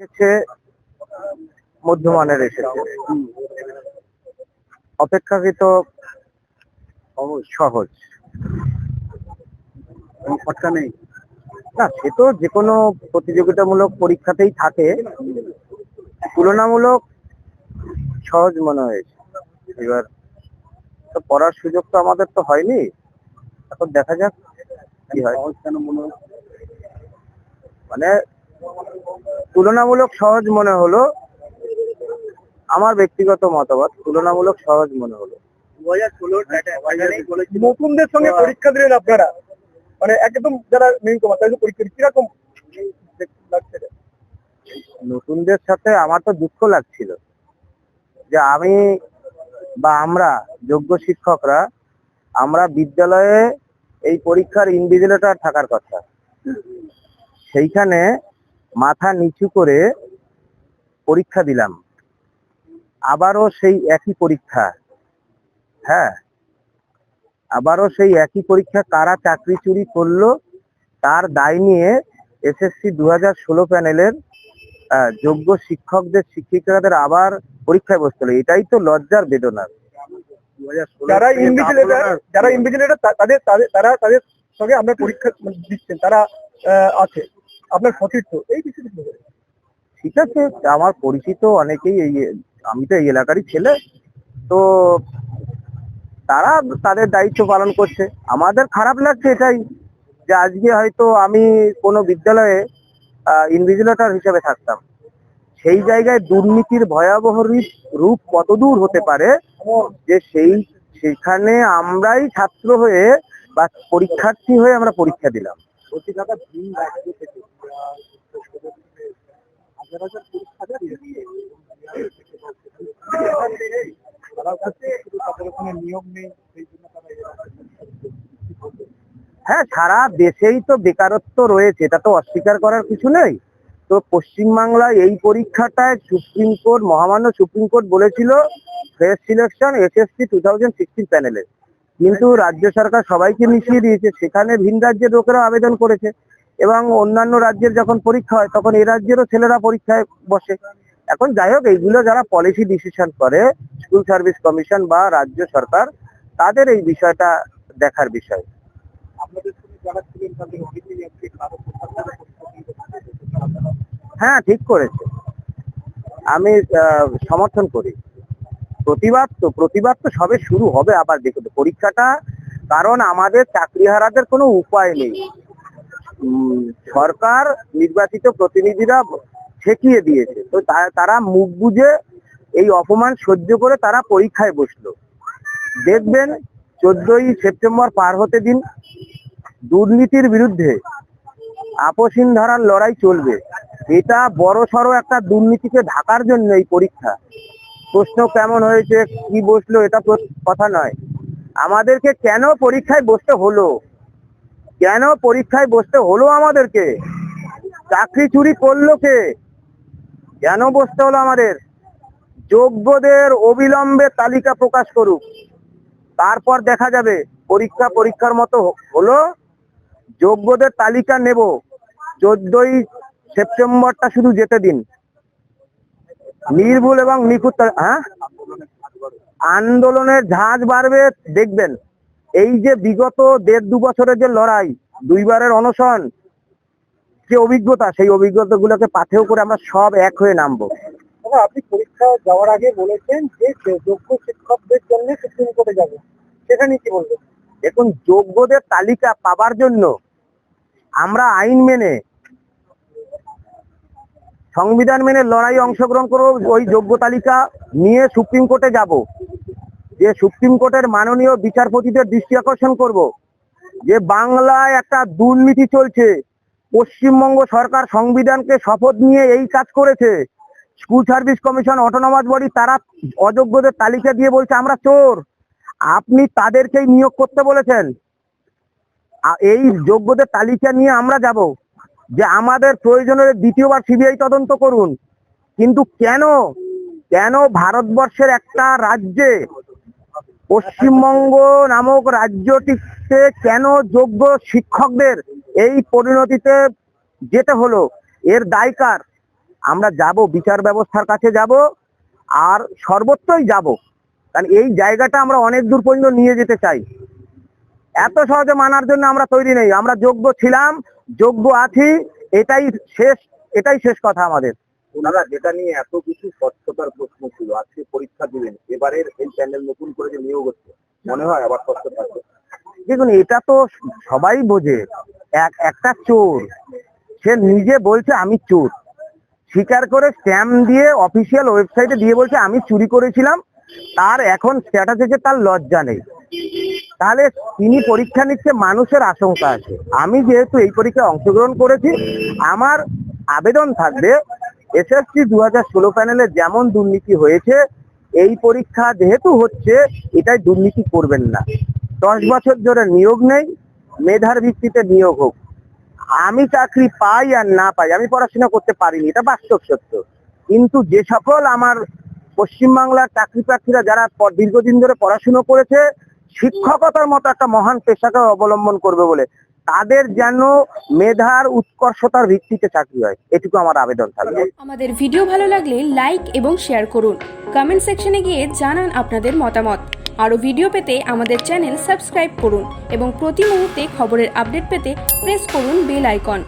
এসেছে মধ্যমানের এসেছে। অপেক্ষাকৃত সহজ। নেই? না সে তো যে কোনো প্রতিযোগিতামূলক পরীক্ষাতেই থাকে। তুলনামূলক সহজ মনে হয়েছে। এবার তো পড়ার সুযোগ তো আমাদের তো হয়নি। এখন দেখা যাক কি হয়। মানে তুলনামূলক সহজ মনে হলো আমার ব্যক্তিগত মতামত তুলনামূলক সহজ মনে হলো। বলেছিল। নতুনদের সঙ্গে পরীক্ষা দিলেন আপনারা? মানে একদম যারা মেইন কমার তাদের পরীক্ষা কীরকম লাগছে? নতুনদের সাথে আমার তো দুঃখ লাগছিল যে আমি বা আমরা যোগ্য শিক্ষকরা আমরা বিদ্যালয়ে এই পরীক্ষার ইনভিজিলেটর থাকার কথা। সেইখানে মাথা নিচু করে পরীক্ষা দিলাম। আবারও সেই একই পরীক্ষা। হ্যাঁ? আবারও সেই একই পরীক্ষা কারা চাকরি চুরি করল তার দায় নিয়ে এসএসসি দু হাজার ষোলো প্যানেলের যোগ্য শিক্ষকদের শিক্ষিকাদের আবার পরীক্ষায় বসতে হলো। এটাই তো লজ্জার ষোলো যারা ইনভিজিলেটর যারা ইনভিজিলেটর তাদের তাদের তারা তাদের সঙ্গে আমরা পরীক্ষা দিচ্ছেন। তারা আছে। আপনার সতীর্থ এই বিষয়টি? ঠিক আছে আমার পরিচিত অনেকেই এই, আমি তো এই এলাকারই ছেলে, তো তারা তাদের দায়িত্ব পালন করছে। আমাদের খারাপ লাগছে এটাই যে আজকে হয়তো আমি কোনো বিদ্যালয়ে ইনভিজিলেটর হিসেবে থাকতাম। সেই জায়গায় দুর্নীতির ভয়াবহ রূপ কতদূর হতে পারে যে সেই, সেখানে আমরাই ছাত্র হয়ে বা পরীক্ষার্থী হয়ে আমরা পরীক্ষা দিলাম। রাজ্য থেকে হ্যাঁ সারা দেশেই তো বেকারত্ব রয়েছে, এটা তো অস্বীকার করার কিছু নেই। তো পশ্চিমবাংলায় এই পরীক্ষাটায় সুপ্রিম কোর্ট, মহামান্য সুপ্রিম কোর্ট বলেছিল fresh selection SSC two thousand sixteen প্যানেলে। কিন্তু রাজ্য সরকার সবাইকে মিশিয়ে দিয়েছে। সেখানে ভিন রাজ্যের লোকেরাও আবেদন করেছে এবং অন্যান্য রাজ্যের যখন পরীক্ষা হয়, তখন এই রাজ্যেরও ছেলেরা পরীক্ষায় বসে। এখন যাই হোক, এইগুলো যারা পলিসি ডিসিশন করে স্কুল সার্ভিস কমিশন বা রাজ্য সরকার, তাদের এই বিষয়টা দেখার বিষয়। হ্যাঁ ঠিক করেছে। আমি সমর্থন করি। প্রতিবাদ তো প্রতিবাদ তো সবে শুরু হবে আবার দেখুন, পরীক্ষাটা, কারণ আমাদের চাকরিহারাদের কোনো উপায় নেই। সরকার নির্বাচিত প্রতিনিধিরা ঠেকিয়ে দিয়েছে। তো তারা মুখ বুঝে এই অপমান সহ্য করে তারা পরীক্ষায় বসল। দেখবেন, চোদ্দই সেপ্টেম্বর পার হতে দিন দুর্নীতির বিরুদ্ধে আপসীন ধারার লড়াই চলবে। এটা বড় সড়ো একটা দুর্নীতিকে ঢাকার জন্য এই পরীক্ষা। প্রশ্ন কেমন হয়েছে, কি বসল, এটা কথা নয়। আমাদেরকে কেন পরীক্ষায় বসতে হলো? কেন পরীক্ষায় বসতে হলো আমাদেরকে? চাকরি চুরি করল কে? কেন বসতে হলো আমাদের? যোগ্যদের অবিলম্বে তালিকা প্রকাশ করুক। তারপর দেখা যাবে, পরীক্ষা পরীক্ষার মতো হলো, যোগ্যদের তালিকা নেব। চোদ্দই সেপ্টেম্বরটা শুধু যেতে দিন। নির্ভুল এবং নিখুঁত হ্যাঁ? আন্দোলনের ঝাঁজ বাড়বে দেখবেন। এই যে বিগত দেড় দু বছরের যে লড়াই দুইবারের অনশন যে অভিজ্ঞতা সেই অভিজ্ঞতা গুলোকে পাথেও করে আমরা সব এক হয়ে নামবো। আপনি পরীক্ষা যাওয়ার আগে বলেছেন যে যোগ্য শিক্ষকদের জন্য সুপ্রিম কোর্টে যাবে। সেখানে কি বলবেন? দেখুন যোগ্যদের তালিকা পাবার জন্য আমরা আইন মেনে সংবিধান মেনে লড়াই অংশগ্রহণ করব ওই যোগ্য তালিকা নিয়ে সুপ্রিম কোর্টে যাব। যে সুপ্রিম কোর্টের মাননীয় বিচারপতিদের দৃষ্টি আকর্ষণ করব। যে বাংলায় একটা দুর্নীতি চলছে, পশ্চিমবঙ্গ সরকার সংবিধানকে শপথ নিয়ে এই কাজ করেছে। School service commission autonomous body তারা অযোগ্যদের তালিকা দিয়ে বলছে, আমরা চোর। আপনি তাদেরকেই নিয়োগ করতে বলেছেন। এই যোগ্যদের তালিকা নিয়ে আমরা যাব। যে আমাদের প্রয়োজনের দ্বিতীয়বার সিবিআই তদন্ত করুন। কিন্তু কেন? কেন ভারতবর্ষের একটা রাজ্যে পশ্চিমবঙ্গ নামক রাজ্যটিতে কেন যোগ্য শিক্ষকদের এই পরিণতিতে যেতে হলো? এর দায়কার আমরা যাব, বিচার ব্যবস্থার কাছে যাব, আর সর্বত্রই যাব। কারণ এই জায়গাটা আমরা অনেক দূর পর্যন্ত নিয়ে যেতে চাই। এত সহজে মানার জন্য আমরা তৈরি নেই। আমরা যোগ্য ছিলাম যোগ্য আছি এটাই শেষ এটাই শেষ কথা আমাদের। ওনারা যেটা নিয়ে এত কিছু স্বচ্ছতার প্রশ্ন ছিল আজকে পরীক্ষা দিলেন এবারের এই প্যানেল নতুন করে যে নিয়োগ হচ্ছে মনে হয় আবার স্বচ্ছ থাকবে। দেখুন এটা তো সবাই বোঝে এক একটা চোর সে নিজে বলছে আমি চোর। স্বীকার করে স্ট্যাম্প দিয়ে অফিসিয়াল ওয়েবসাইটে দিয়ে বলছে আমি চুরি করেছিলাম তার এখন স্ট্যাটাস এসে তার লজ্জা নেই। তাহলে তিনি পরীক্ষা নিচ্ছে মানুষের আশঙ্কা আছে। আমি যেহেতু এই পরীক্ষায় অংশগ্রহণ করেছি, আমার আবেদন থাকবে এসএসসি দু হাজার ষোলো প্যানেলে যেমন দুর্নীতি হয়েছে, এই পরীক্ষা যেহেতু হচ্ছে, এটাই দুর্নীতি করবেন না। দশ বছর ধরে নিয়োগ নেই, মেধার ভিত্তিতে নিয়োগ হোক। আমি চাকরি পাই আর না পাই, আমি পড়াশোনা করতে পারিনি, এটা বাস্তব সত্য। কিন্তু যে সকল আমার পশ্চিমবাংলার চাকরি প্রার্থীরা যারা দীর্ঘদিন ধরে পড়াশুনো করেছে শিক্ষকতার মতো একটা মহান পেশাকে অবলম্বন করবে বলে তাদের যেন মেধার উৎকর্ষতার ভিত্তিতে চাকরি হয়, এটুকু আমার আবেদন থাকবে। আমাদের ভিডিও ভালো লাগলে লাইক এবং শেয়ার করুন। কমেন্ট সেকশনে গিয়ে জানান আপনাদের মতামত। আরও ভিডিও পেতে আমাদের চ্যানেল সাবস্ক্রাইব করুন এবং প্রতি মুহূর্তে খবরের আপডেট পেতে প্রেস করুন বেল আইকন।